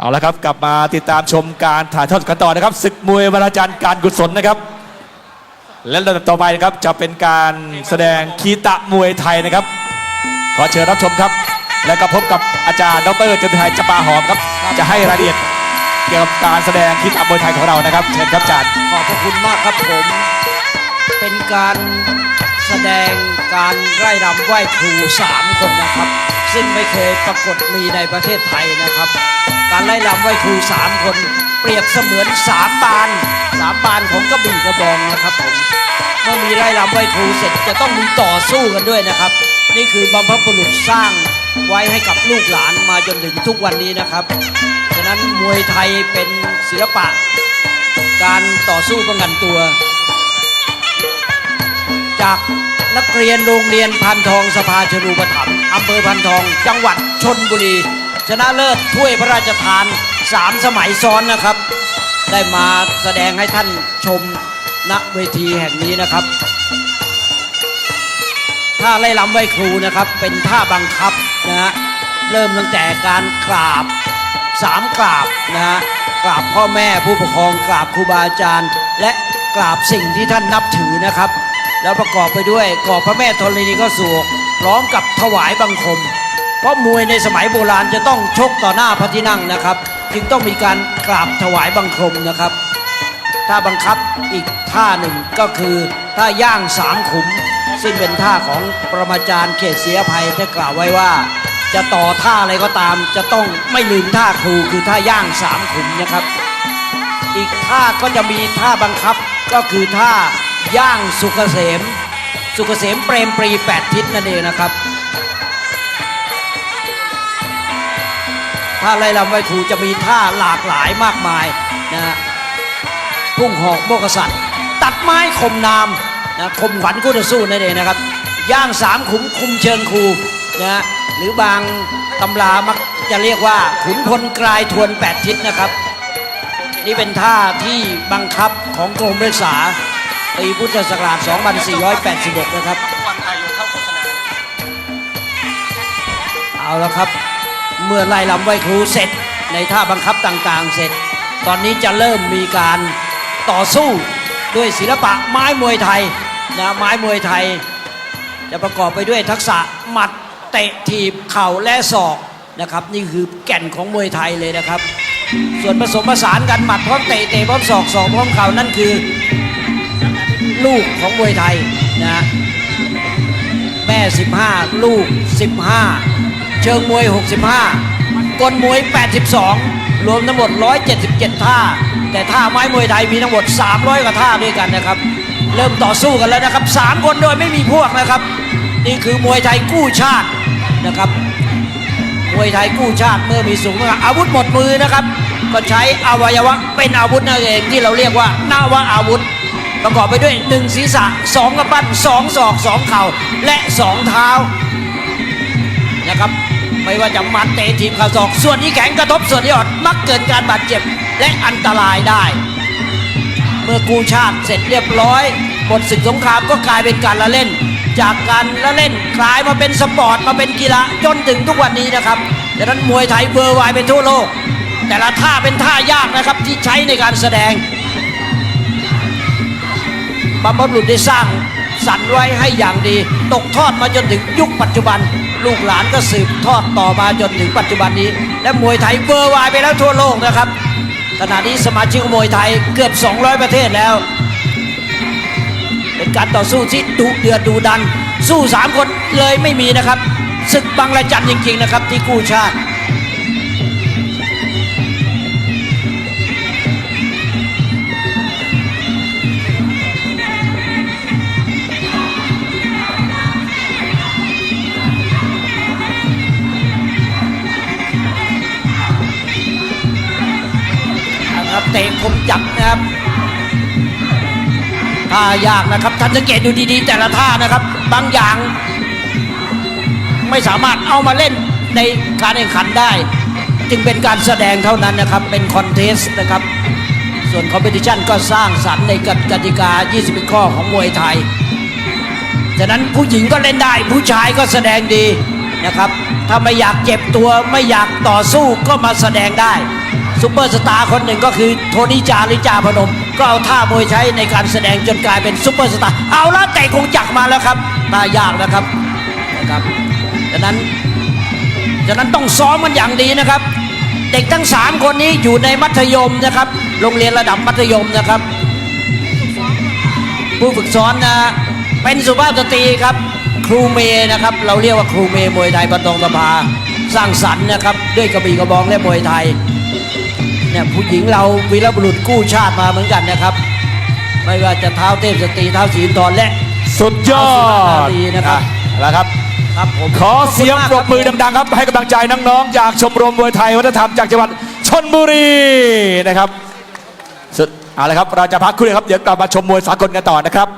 เอาละครับกลับมาติดตามชมการถ่ายทอดกันต่อนะครับศึกมวยวราจันทร์การกุศลนะครับ และลำดับต่อไปนะครับจะเป็นการแสดงคีตะมวยไทยนะครับ ขอเชิญรับชมครับ และก็พบกับอาจารย์ดรจตุไทยจปาหอมครับ จะให้รายละเอียดเกี่ยวกับการแสดงคีตะมวยไทยของเรานะครับเชิญครับอาจารย์ขอบพระคุณมากครับผม เป็นการ แสดงการไร่รำไหว้ครูสามคนนะครับ ซึ่งไม่เคยปรากฏมีในประเทศไทยนะครับ การไล่รำไหว้ครูสามคน เปรียบเสมือนสามบานสามบานของกระบี่กระบองนะครับผมเมื่อมีไร่รำไหว้ครูเสร็จจะต้องมีต่อสู้กันด้วยนะครับ นี่คือบรรพบุรุษสร้างไว้ให้กับลูกหลานมาจนถึงทุกวันนี้นะครับฉะนั้นมวยไทยเป็นศิลปะ การต่อสู้ป้องกันตัว จากนักเรียนโรงเรียนพันทองสภาชนูปถัมภ์อำเภอพันทอง จังหวัดชนบุรี ชนะเลิศถ้วยพระราชทานสามสมัยซ้อนนะครับ ได้มาแสดงให้ท่านชมณเวทีแห่งนี้นะครับท่าไล่ลำไหวครูนะครับ เป็นท่าบังคับนะฮะเริ่มตั้งแต่การกราบสามกราบนะฮะกราบพ่อแม่ผู้ปกครองกราบครูบาอาจารย์ และกราบสิ่งที่ท่านนับถือนะครับ แล้วประกอบไปด้วยกราบพระแม่ธรณีก็สวกพร้อมกับถวายบังคม เพราะมวยในสมัยโบราณจะต้องชกต่อหน้าพระที่นั่งนะครับ จึงต้องมีการกราบถวายบังคมนะครับท่าบังคับอีกท่าหนึ่งก็คือท่าย่างสามขุม ซึ่งเป็นท่าของประมาจารย์เขตเสียภัยได้กล่าวไว้ว่า จะต่อท่าอะไรก็ตาม จะต้องไม่ลืมท่าครูคือท่าย่างสามขุมนะครับ อีกท่าก็จะมีท่าบังคับก็คือท่า ย่างสุกเกษม สุกเกษมเปรมปรีแปดทิศนั่นเองนะครับท่าไล่ลำไว้ครูจะมีท่าหลากหลายมากมายนะฮะพุ่งหอกโมกษัตริย์ ตัดไม้คมนามนะคมขวัญคู่ต่อสู้นั่นเองนะครับ ย่างสามขุมคุมเชิงครูนะฮะหรือบางตำรามักจะเรียกว่าขุนพลกลายทวนแปดทิศนะครับ นี่เป็นท่าที่บังคับของกรมรักษา ปีพุทธศักราช 2486 นะครับเอาละครับ เมื่อไล่ลำไหว้ครูเสร็จในท่าบังคับต่างๆ เสร็จ ตอนนี้จะเริ่มมีการต่อสู้ด้วยศิลปะไม้มวยไทยนะไม้มวยไทย จะประกอบไปด้วยทักษะหมัดเตะถีบเข่าและศอกนะครับ นี่คือแก่นของมวยไทยเลยนะครับ ส่วนผสมผสานกันหมัดพร้อมเตะเตะพร้อมศอกศอกพร้อมเข่านั่นคือ ลูกของมวยไทยนะแม่ 15 ลูก 15 เชิงมวย 65 กลมวย 82 รวมทั้งหมด 177 ท่า แต่ท่าไม้มวยไทยมีทั้งหมด 300 กว่าท่าด้วยกันนะครับ เริ่มต่อสู้กันแล้วนะครับ 3 คนโดยไม่มีพวกนะครับ นี่คือมวยไทยกู้ชาตินะครับมวยไทยกู้ชาติเมื่อมีสูงมากอาวุธหมดมือนะครับ ก็ใช้อวัยวะเป็นอาวุธนั่นเองที่เราเรียกว่านาวะอาวุธ ประกอบไปด้วยหนึ่งศีรษะสองกระปั้นสองศอกสองเข่า และสองเท้านะครับไม่ว่าจะหมัดเตะทีมขาศอก ส่วนที่แข็งกระทบส่วนที่อ่อนมักเกิดการบาดเจ็บและอันตรายได้ เมื่อกู้ชาติเสร็จเรียบร้อยหมดศึกสงครามก็กลายเป็นการละเล่น จากการละเล่นกลายมาเป็นสปอร์ตมาเป็นกีฬาจนถึงทุกวันนี้นะครับดังนั้นมวยไทยเบอร์ไวายไปทั่วโลก แต่ละท่าเป็นท่ายากนะครับที่ใช้ในการแสดง บรรพบุรุษได้สร้างสรรไว้ให้อย่างดี ตกทอดมาจนถึงยุคปัจจุบัน ลูกหลานก็สืบทอดต่อมาจนถึงปัจจุบันนี้ และมวยไทยเบอร์ไวายไปแล้วทั่วโลกนะครับขณะนี้สมาชิกมวยไทยเกือบ 200 ประเทศแล้ว เป็นการต่อสู้ที่ดุเดือดดูดัน สู้สามคนเลยไม่มีนะครับศึกบังระจันจริงๆนะครับที่กู้ชาติ เตะคมจับนะครับท่ายากนะครับท่านสังเกตดูดีๆ แต่ละท่านะครับ บางอย่าง ไม่สามารถเอามาเล่นในการแข่งขันได้ จึงเป็นการแสดงเท่านั้นนะครับ เป็นคอนเทสต์นะครับ ส่วนคอมเพติชันก็สร้างสรรค์ในกฎกติกา 21 ข้อของมวยไทยฉะนั้นผู้หญิงก็เล่นได้ ผู้ชายก็แสดงดีนะครับ ถ้าไม่อยากเจ็บตัวไม่อยากต่อสู้ก็มาแสดงได้ ซุปเปอร์สตาร์คนหนึ่งก็คือโทนี่จารือจาพนม ก็เอาท่ามวยใช้ในการแสดงจนกลายเป็นซุปเปอร์สตาร์เอาละแต่คงจักมาแล้วครับตายากนะครับนะครับดังนั้นดังนั้นต้องซ้อมมันอย่างดีนะครับ เด็กทั้งสามคนนี้อยู่ในมัธยมนะครับ โรงเรียนระดับมัธยมนะครับ ผู้ฝึกสอนนะเป็นสุภาพสตรีครับ ครูเมย์นะครับ เราเรียกว่าครูเมย์มวยไทยบันดงสภาสร้างสรรค์นะครับ ด้วยกระบี่กระบองและมวยไทย เนี่ยผู้หญิงเราวีรบุรุษกู้ชาติมาเหมือนกันนะครับ ไม่ว่าจะเท้าเทพสตรีเท้าสีทรและสุดยอเอาดสุดยอดดีนะครับแล้วครับครับผมขอเสียงปรบมือดังๆครับ ให้กำลังใจน้องๆจากชมรมมวยไทยวัฒนธรรมจากจังหวัดชนบุรีนะครับสุดเอาละครับเราจะพักครู่เดียวครับเดี๋ยวกลับมาชมมวยสากลกันต่อนะครับ